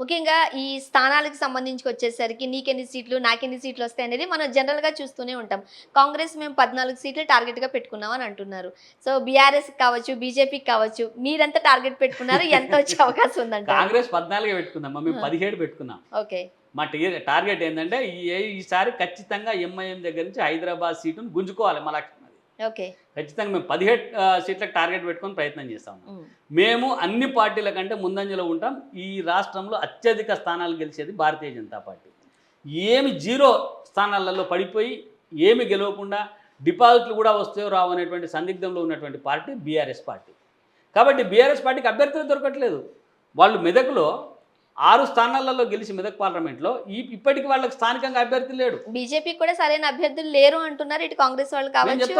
ముఖ్యంగా ఈ స్థానాలకు సంబంధించి వచ్చేసరికి నీకెన్ని సీట్లు నాకెన్ని సీట్లు వస్తాయి అనేది మనం జనరల్గా చూస్తూనే ఉంటాం. కాంగ్రెస్ మేము పద్నాలుగు సీట్లు టార్గెట్గా పెట్టుకున్నాం అని అంటున్నారు. సో బీఆర్ఎస్ కావచ్చు బీజేపీకి కావచ్చు మీరంతా టార్గెట్ పెట్టుకున్నారు ఎంత వచ్చే అవకాశం ఉందంట కాంగ్రెస్ పద్నాలుగే పెట్టుకుందాం మేము. పదిహేడు పెట్టుకున్నాం ఓకే. మా టార్గెట్ ఏంటంటే ఈ- ఈసారి ఖచ్చితంగా ఎంఐఎం దగ్గర నుంచి హైదరాబాద్ సీటును గుంజుకోవాలి. మా లక్ష్యం అది ఓకే ఖచ్చితంగా మేము పదిహేడు సీట్లకు టార్గెట్ పెట్టుకొని ప్రయత్నం చేస్తాం మేము అన్ని పార్టీల కంటే ముందంజలో ఉంటాం. ఈ రాష్ట్రంలో అత్యధిక స్థానాలు గెలిచేది భారతీయ జనతా పార్టీ. ఏమి జీరో స్థానాలలో పడిపోయి ఏమి గెలవకుండా డిపాజిట్లు కూడా వస్తాయో రావు అనేటువంటి సందిగ్ధంలో ఉన్నటువంటి పార్టీ బీఆర్ఎస్ పార్టీ. కాబట్టి బీఆర్ఎస్ పార్టీకి అభ్యర్థులు దొరకట్లేదు. వాళ్ళు మెదక్లో ఆరు స్థానాలలో గెలిచి మెదక్ పార్లమెంట్లో ఈ ఇప్పటికి వాళ్ళకి స్థానికంగా అభ్యర్థి లేడు. బీజేపీ కూడా సరైన అభ్యర్థులు లేరు అంటున్నారు. ఇటు కాంగ్రెస్ వాళ్ళు కావచ్చు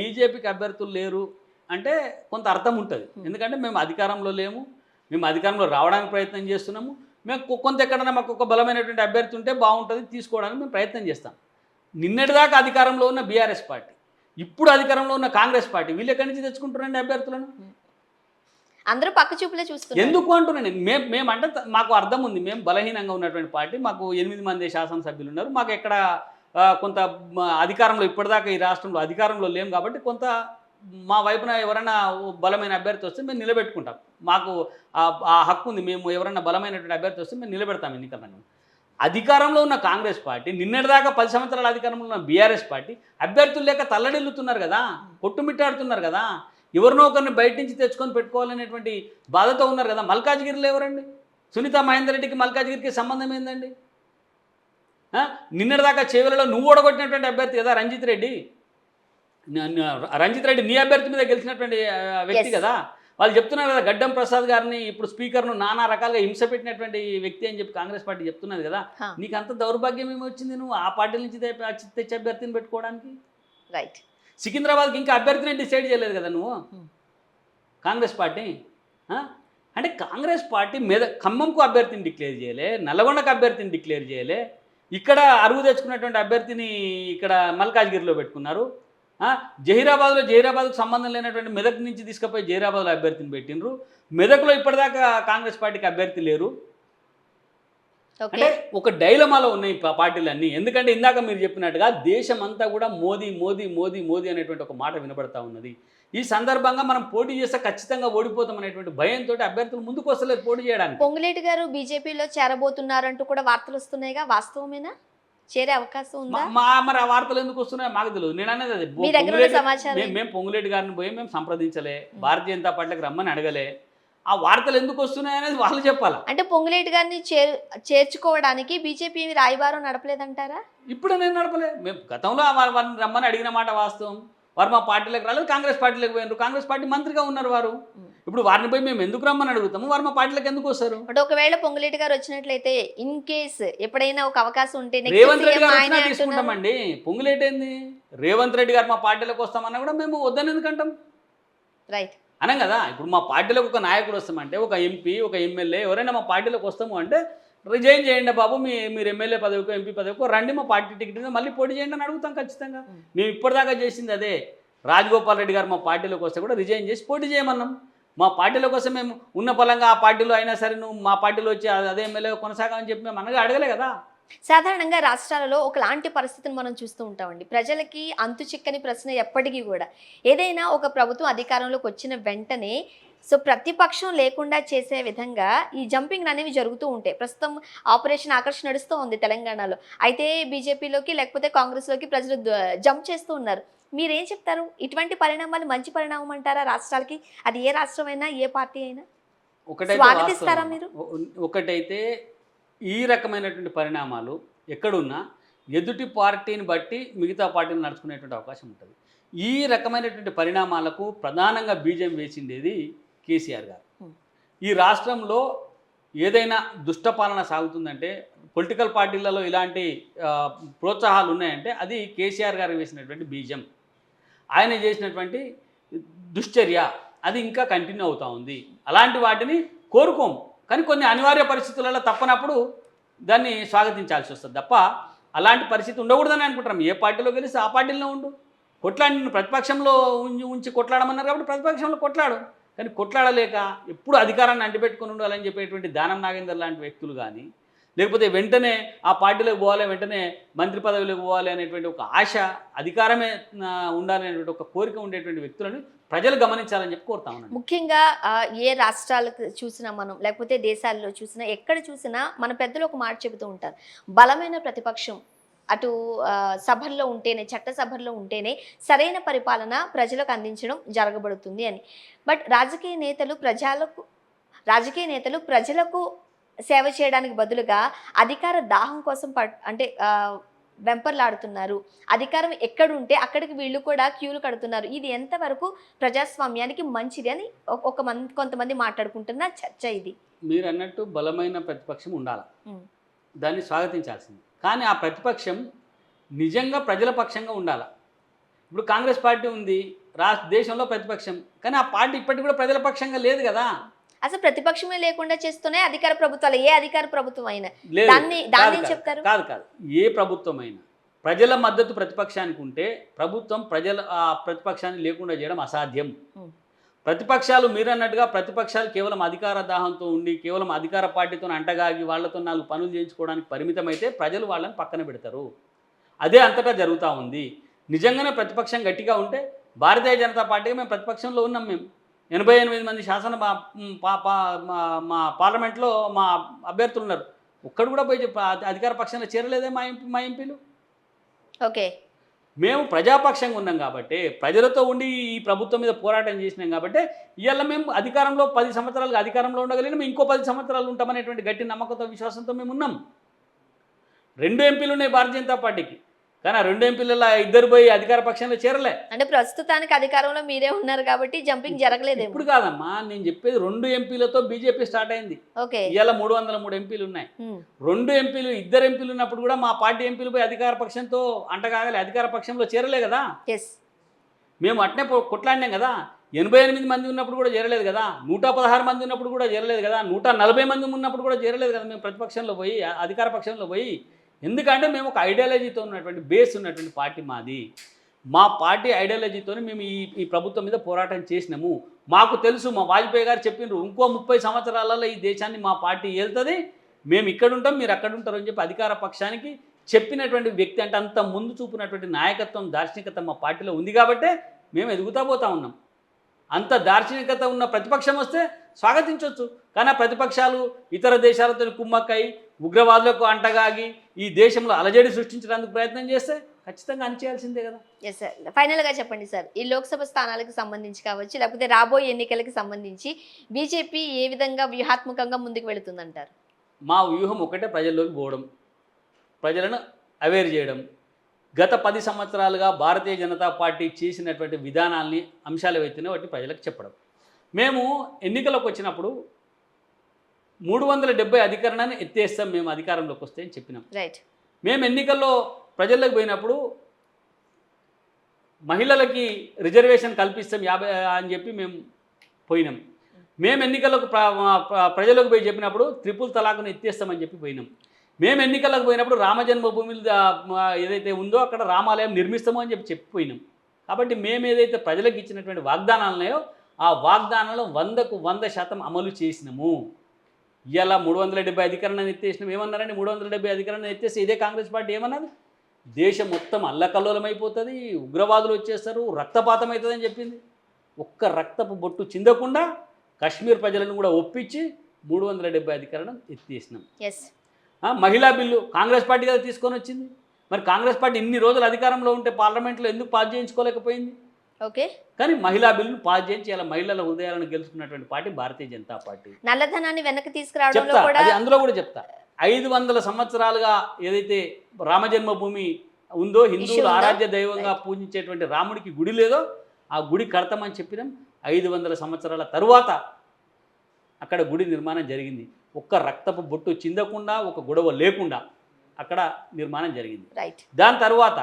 బీజేపీకి అభ్యర్థులు లేరు అంటే కొంత అర్థం ఉంటుంది. ఎందుకంటే మేము అధికారంలో లేము. మేము అధికారంలో రావడానికి ప్రయత్నం చేస్తున్నాము. మేము కొంత ఎక్కడైనా మాకు ఒక బలమైనటువంటి అభ్యర్థి ఉంటే బాగుంటుంది తీసుకోవడానికి మేము ప్రయత్నం చేస్తాం. నిన్నటిదాకా అధికారంలో ఉన్న బీఆర్ఎస్ పార్టీ ఇప్పుడు అధికారంలో ఉన్న కాంగ్రెస్ పార్టీ వీళ్ళు ఎక్కడి నుంచి తెచ్చుకుంటారండి అభ్యర్థులను? అందరూ పక్క చూపులే చూస్తున్నారు. ఎందుకు అంటున్నాను మేము మేము మేమంటే మాకు అర్థం ఉంది మేము బలహీనంగా ఉన్నటువంటి పార్టీ. మాకు ఎనిమిది మంది శాసనసభ్యులు ఉన్నారు మాకు ఎక్కడ కొంత అధికారంలో ఇప్పటిదాకా ఈ రాష్ట్రంలో అధికారంలో లేము కాబట్టి కొంత మా వైపున ఎవరైనా బలమైన అభ్యర్థి వస్తే మేము నిలబెట్టుకుంటాం. మాకు ఆ ఆ హక్కు ఉంది. మేము ఎవరైనా బలమైనటువంటి అభ్యర్థి వస్తే మేము నిలబెడతాం ఎన్నికలను. అధికారంలో ఉన్న కాంగ్రెస్ పార్టీ నిన్నటిదాకా పది సంవత్సరాల అధికారంలో ఉన్న బీఆర్ఎస్ పార్టీ అభ్యర్థులు లేక తల్లడిల్లుతున్నారు కదా? కొట్టుమిట్టాడుతున్నారు కదా? ఎవరినో ఒకరిని బయట నుంచి తెచ్చుకొని పెట్టుకోవాలనేటువంటి బాధతో ఉన్నారు కదా. మల్కాజ్గిరిలో ఎవరండి? సునీత మహేందర్ రెడ్డికి మల్కాజ్గిరికి సంబంధం ఏందండి? నిన్నటిదాకా చేవెలలో నువ్వు ఓడగొట్టినటువంటి అభ్యర్థి కదా రంజిత్ రెడ్డి? రంజిత్ రెడ్డి నీ అభ్యర్థి మీద గెలిచినటువంటి వ్యక్తి. కదా? వాళ్ళు చెప్తున్నారు కదా గడ్డం ప్రసాద్ గారిని ఇప్పుడు స్పీకర్ను నానా రకాలుగా హింస పెట్టినటువంటి వ్యక్తి అని చెప్పి కాంగ్రెస్ పార్టీ చెప్తున్నది కదా. నీకు అంత దౌర్భాగ్యం ఏమి వచ్చింది నువ్వు? ఆ పార్టీ నుంచి తెచ్చి అభ్యర్థిని పెట్టుకోవడానికి? రైట్ సికింద్రాబాద్కి ఇంకా అభ్యర్థిని డిసైడ్ చేయలేదు కదా నువ్వు. Congress party? అంటే కాంగ్రెస్ పార్టీ మీద ఖమ్మంకు అభ్యర్థిని డిక్లేర్ చేయలే నల్గొండకు అభ్యర్థిని డిక్లేర్ చేయలే ఇక్కడ అరువు తెచ్చుకున్నటువంటి అభ్యర్థిని ఇక్కడ మల్కాజ్గిరిలో పెట్టుకున్నారు? జహీరాబాద్లో జహీరాబాద్కు సంబంధం లేనటువంటి మెదక్ నుంచి తీసుకుపోయి జహీరాబాద్లో అభ్యర్థిని పెట్టినరు మెదక్లో ఇప్పటిదాకా కాంగ్రెస్ పార్టీకి అభ్యర్థి లేరు అంటే ఒక డైలమాలో ఉన్నాయి పార్టీలన్నీ. ఎందుకంటే ఇందాక మీరు చెప్పినట్టుగా దేశం అంతా కూడా మోదీ మోదీ మోదీ మోదీ అనేటువంటి ఒక మాట వినబడతా ఉన్నది. ఈ సందర్భంగా మనం పోటీ చేస్తే ఖచ్చితంగా ఓడిపోతాం అనేటువంటి భయంతో అభ్యర్థులు ముందుకు వస్తలేదు పోటీ చేయడానికి. పొంగులేటి గారు బీజేపీలో చేరబోతున్నారంటూ కూడా వార్తలు వస్తున్నాయిగా? వాస్తవమేనా? చేరే అవకాశం ఉందా? మా- మరి ఆ వార్తలు ఎందుకు వస్తున్నాయో మాకు తెలియదు. నేను అనేది అది. మేము పొంగులేటి గారిని పోయి మేము సంప్రదించలే. భారతీయ జనతా పార్టీకి రమ్మని అడగలే. ఆ వార్తలు ఎందుకు వస్తున్నాయి అనేది వాళ్ళు చెప్పాలా? అంటే పొంగులేటి గారిని చేరు చేర్చుకోవడానికి బీజేపీ రాయబారం నడపలేదంటారా? ఇప్పుడు నేను నడపలే. మేము గతంలో వారు వారిని రమ్మని అడిగిన మాట వాస్తవం. వారు మా పార్టీలోకి రాలేదు కాంగ్రెస్ పార్టీలోకి పోయినారు. కాంగ్రెస్ పార్టీ మంత్రిగా ఉన్నారు వారు. ఇప్పుడు వారిని పోయి మేము ఎందుకు రమ్మని అడుగుతాము? వారు మా పార్టీలోకి ఎందుకు వస్తారు? అంటే ఒకవేళ పొంగులేటి గారు వచ్చినట్లయితే ఇన్ కేస్ ఎప్పుడైనా ఒక అవకాశం ఉంటే రేవంత్ రెడ్డి గారు వచ్చినా. తీసుకుంటామండి. పొంగులేటేంది? రేవంత్ రెడ్డి గారు మా పార్టీలోకి వస్తామన్నా కూడా మేము వద్దని ఎందుకంటాం రైట్ అనం కదా ఇప్పుడు మా పార్టీలోకి ఒక నాయకుడు వస్తామంటే ఒక ఎంపీ ఒక ఎమ్మెల్యే ఎవరైనా మా పార్టీలోకి వస్తాము అంటే రిజైన్ చేయండి బాబు మీ మీరు ఎమ్మెల్యే పదవికో ఎంపీ పదవికో రండి మా పార్టీ టికెట్ మీద మళ్ళీ పోటీ చేయండి అని అడుగుతాం ఖచ్చితంగా. మేము ఇప్పటిదాకా చేసింది అదే. రాజగోపాల్ రెడ్డి గారు మా పార్టీలోకి వస్తే కూడా రిజైన్ చేసి పోటీ చేయమన్నాం. మా పార్టీలోకి వస్తే మేము ఉన్న పలంగా ఆ పార్టీలో అయినా సరే నువ్వు మా పార్టీలో వచ్చి అదే ఎమ్మెల్యే కొనసాగమని చెప్పి మేము అనగా అడగలే కదా. సాధారణంగా రాష్ట్రాలలో ఒకలాంటి పరిస్థితిని మనం చూస్తూ ఉంటామండి. ప్రజలకి అంతు చిక్కని ప్రశ్న ఎప్పటికీ కూడా. ఏదైనా ఒక ప్రభుత్వం అధికారంలోకి వచ్చిన వెంటనే సో ప్రతిపక్షం లేకుండా చేసే విధంగా ఈ జంపింగ్ అనేవి జరుగుతూ ఉంటాయి. ప్రస్తుతం ఆపరేషన్ ఆకర్షణ నడుస్తూ ఉంది తెలంగాణలో. అయితే బీజేపీలోకి లేకపోతే కాంగ్రెస్లోకి ప్రజలు జంప్ చేస్తూ ఉన్నారు. మీరేం చెప్తారు? ఇటువంటి పరిణామాలు మంచి పరిణామం అంటారా రాష్ట్రాలకి? అది ఏ రాష్ట్రమైనా ఏ పార్టీ అయినా? ఒకటైతే ఒకటైతే ఈ రకమైనటువంటి పరిణామాలు ఎక్కడున్నా ఎదుటి పార్టీని బట్టి మిగతా పార్టీలు నడుచుకునేటువంటి అవకాశం ఉంటుంది. ఈ రకమైనటువంటి పరిణామాలకు ప్రధానంగా బీజం వేసిండేది కేసీఆర్ గారు. ఈ రాష్ట్రంలో ఏదైనా దుష్టపాలన సాగుతుందంటే పొలిటికల్ పార్టీలలో ఇలాంటి ప్రోత్సాహాలు ఉన్నాయంటే అది కేసీఆర్ గారు వేసినటువంటి బీజం. ఆయన చేసినటువంటి దుశ్చర్య అది ఇంకా కంటిన్యూ అవుతూ ఉంది. అలాంటి వాటిని కోరుకోము. కానీ కొన్ని అనివార్య పరిస్థితులలో తప్పనప్పుడు దాన్ని స్వాగతించాల్సి వస్తుంది తప్ప అలాంటి పరిస్థితి ఉండకూడదని అనుకుంటున్నాం. ఏ పార్టీలో గెలిస్తే ఆ పార్టీలో ఉండు. కొట్లాడి ప్రతిపక్షంలో ఉంచి ఉంచి కొట్లాడమన్నారు కాబట్టి ప్రతిపక్షంలో కొట్లాడు. కానీ కొట్లాడలేక ఎప్పుడు అధికారాన్ని అంటిపెట్టుకుని ఉండాలని చెప్పేటువంటి దానం నాగేందర్ లాంటి వ్యక్తులు కానీ లేకపోతే వెంటనే ఆ పార్టీలోకి పోవాలి వెంటనే మంత్రి పదవిలోకి పోవాలి అనేటువంటి ఒక ఆశ అధికారమే ఆ, ఉండాలనేటువంటి ఒక కోరిక ఉండేటువంటి వ్యక్తులను ప్రజలు గమనించాలని చెప్పి కోరుతా ఉన్నాను. ముఖ్యంగా ఏ రాష్ట్రాలకు చూసినా మనం లేకపోతే దేశాల్లో చూసినా ఎక్కడ చూసినా మన పెద్దలు ఒక మాట చెబుతూ ఉంటారు. బలమైన ప్రతిపక్షం అటు సభల్లో ఉంటేనే చట్టసభల్లో ఉంటేనే సరైన పరిపాలన ప్రజలకు అందించడం జరగబడుతుంది అని. బట్ రాజకీయ నేతలు ప్రజలకు రాజకీయ నేతలు ప్రజలకు సేవ చేయడానికి బదులుగా అధికార దాహం కోసం అంటే వెంపర్లాడుతున్నారు. అధికారం ఎక్కడుంటే అక్కడికి వీళ్ళు కూడా క్యూలు కడుతున్నారు. ఇది ఎంతవరకు ప్రజాస్వామ్యానికి మంచిది అని ఒక- మంది కొంతమంది మాట్లాడుకుంటున్న చర్చ ఇది. మీరు అన్నట్టు బలమైన ప్రతిపక్షం ఉండాలి. దాన్ని స్వాగతించాల్సింది. కానీ ఆ ప్రతిపక్షం నిజంగా ప్రజల పక్షంగా ఉండాలి? ఇప్పుడు కాంగ్రెస్ పార్టీ ఉంది రాష్ట్ర దేశంలో ప్రతిపక్షం. కానీ ఆ పార్టీ ఇప్పటికి కూడా ప్రజల పక్షంగా లేదు కదా? అసలు ప్రతిపక్షమే లేకుండా చేస్తూనే అధికార ప్రభుత్వాలు ఏ అధికార ప్రభుత్వం అయినా దాన్ని దాన్ని కాదు, చెప్తారు? కాదు కాదు. ఏ ప్రభుత్వమైనా. ప్రజల మద్దతు ప్రతిపక్షానికి ఉంటే ప్రభుత్వం ప్రజల ప్రతిపక్షాన్ని లేకుండా చేయడం అసాధ్యం. ప్రతిపక్షాలు మీరు అన్నట్టుగా ప్రతిపక్షాలు కేవలం అధికార దాహంతో ఉండి కేవలం అధికార పార్టీతో అంటగాగి వాళ్ళతో నాలుగు పనులు చేయించుకోవడానికి పరిమితమైతే ప్రజలు వాళ్ళని పక్కన పెడతారు. అదే అంతటా జరుగుతూ ఉంది. నిజంగానే ప్రతిపక్షం గట్టిగా ఉంటే భారతీయ జనతా పార్టీగా మేము ప్రతిపక్షంలో ఉన్నాం మేము. ఎనభై ఎనిమిది మంది శాసన మా- పార్లమెంట్లో మా అభ్యర్థులు ఉన్నారు. ఒక్కడు కూడా పోయి అధికార పక్షంలో చేరలేదే మా ఎంపీ మా ఎంపీలు. ఓకే. మేము ప్రజాపక్షంగా ఉన్నాం కాబట్టి ప్రజలతో ఉండి ఈ ప్రభుత్వం మీద పోరాటం చేసినాం కాబట్టి ఇవాళ మేము అధికారంలో పది సంవత్సరాలుగా అధికారంలో ఉండగలిగిన ఇంకో పది సంవత్సరాలు ఉంటామనేటువంటి గట్టి నమ్మకంతో విశ్వాసంతో మేము ఉన్నాం. రెండు ఎంపీలు ఉన్నాయి భారతీయ జనతా పార్టీకి. కానీ ఆ రెండు ఎంపీలలో ఇద్దరు పోయి అధికార పక్షంలో చేరలే. అంటే ప్రస్తుతానికి అధికారంలో మీరే ఉన్నారు కాబట్టి జంపింగ్ జరగలేదేమో. ఇప్పుడు కాదమ్మా నేను చెప్పేది రెండు ఎంపీలతో బీజేపీ స్టార్ట్ అయింది. ఇవాళ మూడు వందల మూడు ఎంపీలు ఉన్నాయి. రెండు ఎంపీలు ఇద్దరు ఎంపీలు ఉన్నప్పుడు కూడా మా పార్టీ ఎంపీలు పోయి అధికార పక్షంతో అంటగాగలి అధికార పక్షంలో చేరలే కదా. మేము అట్నే కొట్లాడినాం కదా. ఎనభై ఎనిమిది మంది ఉన్నప్పుడు కూడా చేరలేదు కదా. నూట పదహారు మంది ఉన్నప్పుడు కూడా చేరలేదు కదా. నూట నలభై మంది ఉన్నప్పుడు కూడా చేరలేదు కదా. మేము ప్రతిపక్షంలో పోయి అధికార పక్షంలో పోయి ఎందుకంటే మేము ఒక ఐడియాలజీతో ఉన్నటువంటి బేస్ ఉన్నటువంటి పార్టీ మాది. మా పార్టీ ఐడియాలజీతో మేము ఈ ఈ ప్రభుత్వం మీద పోరాటం చేసినాము. మాకు తెలుసు మా వాజ్పేయి గారు చెప్పినారు ఇంకో ముప్పై సంవత్సరాలలో ఈ దేశాన్ని మా పార్టీ వెళ్తుంది మేము ఇక్కడ ఉంటాం మీరు అక్కడ ఉంటారు అని చెప్పి అధికార పక్షానికి చెప్పినటువంటి వ్యక్తి అంటే అంత ముందు చూపినటువంటి నాయకత్వం దార్శనికత మా పార్టీలో ఉంది కాబట్టే మేము ఎదుగుతా పోతా ఉన్నాం. అంత దార్శనికత ఉన్న ప్రతిపక్షం వస్తే స్వాగతించవచ్చు కానీ ప్రతిపక్షాలు ఇతర దేశాలతో కుమ్మక్కై ఉగ్రవాదులకు అంటగాగి ఈ దేశంలో అలజడి సృష్టించడానికి ప్రయత్నం చేస్తే ఖచ్చితంగా అణిచేయాల్సిందే కదా. ఎస్ సార్ ఫైనల్గా చెప్పండి సార్ ఈ లోక్సభ స్థానాలకు సంబంధించి కావచ్చు లేకపోతే రాబోయే ఎన్నికలకు సంబంధించి బీజేపీ ఏ విధంగా వ్యూహాత్మకంగా ముందుకు వెళుతుందంటారు? మా వ్యూహం ఒకటే ప్రజల్లోకి పోవడం ప్రజలను అవేర్ చేయడం. గత పది సంవత్సరాలుగా భారతీయ జనతా పార్టీ చేసినటువంటి విధానాల్ని అంశాలు ఎత్తిన వాటి ప్రజలకు చెప్పడం. మేము ఎన్నికలకు వచ్చినప్పుడు మూడు వందల డెబ్బై అధికరణాన్ని ఎత్తేస్తాం మేము అధికారంలోకి వస్తే అని చెప్పినాం. రైట్ మేము ఎన్నికల్లో ప్రజల్లోకి పోయినప్పుడు మహిళలకి రిజర్వేషన్ కల్పిస్తాం యాభై అని చెప్పి మేము పోయినాం. మేము ఎన్నికలకు ప్ర- ప్ర- ప్రజలకు పోయి చెప్పినప్పుడు త్రిపుల్ తలాకును ఎత్తేస్తామని చెప్పి పోయినాం. మేము ఎన్నికలకు పోయినప్పుడు రామజన్మభూమి ఏదైతే ఉందో అక్కడ రామాలయం నిర్మిస్తామో అని చెప్పి చెప్పిపోయినాం కాబట్టి మేము ఏదైతే ప్రజలకు ఇచ్చినటువంటి వాగ్దానాలు ఉన్నాయో ఆ వాగ్దానాలు వందకు వంద శాతం అమలు చేసినాము. ఇవాళ మూడు వందల డెబ్బై అధికరణను ఎత్తేసినాం. ఏమన్నారండి? మూడు వందల డెబ్బై అధికరణను ఎత్తేసి ఇదే కాంగ్రెస్ పార్టీ ఏమన్నది? దేశం మొత్తం అల్లకల్లోలం అయిపోతుంది ఉగ్రవాదులు వచ్చేస్తారు రక్తపాతం అవుతుందని చెప్పింది. ఒక్క రక్తపు బొట్టు చిందకుండా కాశ్మీర్ ప్రజలను కూడా ఒప్పించి మూడు వందల డెబ్బై అధికరణం ఎత్తేసినాం. మహిళా బిల్లు కాంగ్రెస్ పార్టీ కదా తీసుకొని వచ్చింది మరి కాంగ్రెస్ పార్టీ ఇన్ని రోజులు అధికారంలో ఉంటే పార్లమెంట్లో ఎందుకు పాస్ చేయించుకోలేకపోయింది? ఓకే. కానీ మహిళా బిల్లును పాస్ చేయించి ఇలా మహిళల హృదయాలను గెలుచుకున్నటువంటి పార్టీ భారతీయ జనతా పార్టీ. నల్లధనాన్ని వెనక్కి తీసుకురావడంలో చెప్తా కూడా అది అందులో కూడా చెప్తా. ఐదు వందల సంవత్సరాలుగా ఏదైతే రామజన్మభూమి ఉందో హిందువులు? ఆరాధ్య దైవంగా పూజించేటువంటి రాముడికి గుడి లేదో ఆ గుడి కడతామని చెప్పినాం. ఐదు వందల సంవత్సరాల తరువాత అక్కడ గుడి నిర్మాణం జరిగింది. ఒక్క రక్తపు బొట్టు చిందకుండా ఒక గొడవ లేకుండా అక్కడ నిర్మాణం జరిగింది. రైట్ దాని తర్వాత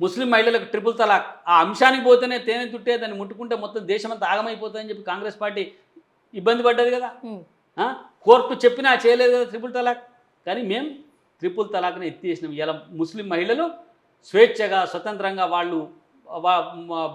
ముస్లిం మహిళలకు ట్రిపుల్ తలాక్. ఆ అంశానికి పోతేనే తేనె తుట్టే దాన్ని ముట్టుకుంటే మొత్తం దేశమంతా ఆగమైపోతుందని చెప్పి కాంగ్రెస్ పార్టీ ఇబ్బంది పడ్డది కదా? కోర్టు చెప్పినా చేయలేదు కదా ట్రిపుల్ తలాక్. కానీ మేము త్రిపుల్ తలాక్ని ఎత్తివేసినాం ఇలా ముస్లిం మహిళలు స్వేచ్ఛగా స్వతంత్రంగా వాళ్ళు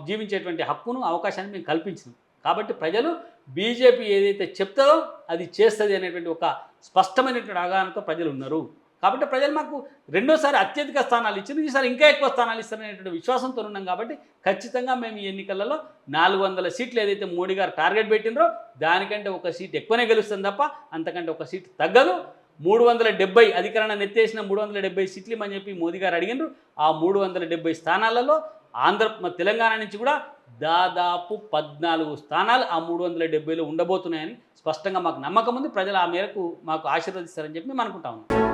జీవించేటువంటి హక్కును అవకాశాన్ని మేము కల్పించినాం. కాబట్టి ప్రజలు బీజేపీ ఏదైతే చెప్తుందో అది చేస్తుంది అనేటువంటి ఒక స్పష్టమైనటువంటి అవగాహనతో ప్రజలు ఉన్నారు. కాబట్టి ప్రజలు మాకు రెండోసారి అత్యధిక స్థానాలు ఇచ్చిన ఈసారి ఇంకా ఎక్కువ స్థానాలు ఇస్తారనేటువంటి విశ్వాసంతో ఉన్నాం కాబట్టి ఖచ్చితంగా మేము ఈ ఎన్నికలలో నాలుగు వందల సీట్లు ఏదైతే మోడీ గారు టార్గెట్ పెట్టినరో దానికంటే ఒక సీట్ ఎక్కువనే గెలుస్తుంది తప్ప అంతకంటే ఒక సీట్ తగ్గదు. మూడు వందల డెబ్బై అధికరణ నెత్తేసిన మూడు వందల డెబ్బై సీట్లు అని చెప్పి మోదీ గారు అడిగినారు ఆ మూడు వందల డెబ్బై స్థానాలలో ఆంధ్ర తెలంగాణ నుంచి కూడా దాదాపు పద్నాలుగు స్థానాలు ఆ మూడు వందల డెబ్బైలో ఉండబోతున్నాయని స్పష్టంగా మాకు నమ్మకం ఉంది. ప్రజలు ఆ మేరకు మాకు ఆశీర్వదిస్తారని చెప్పి మేము అనుకుంటా ఉన్నాం.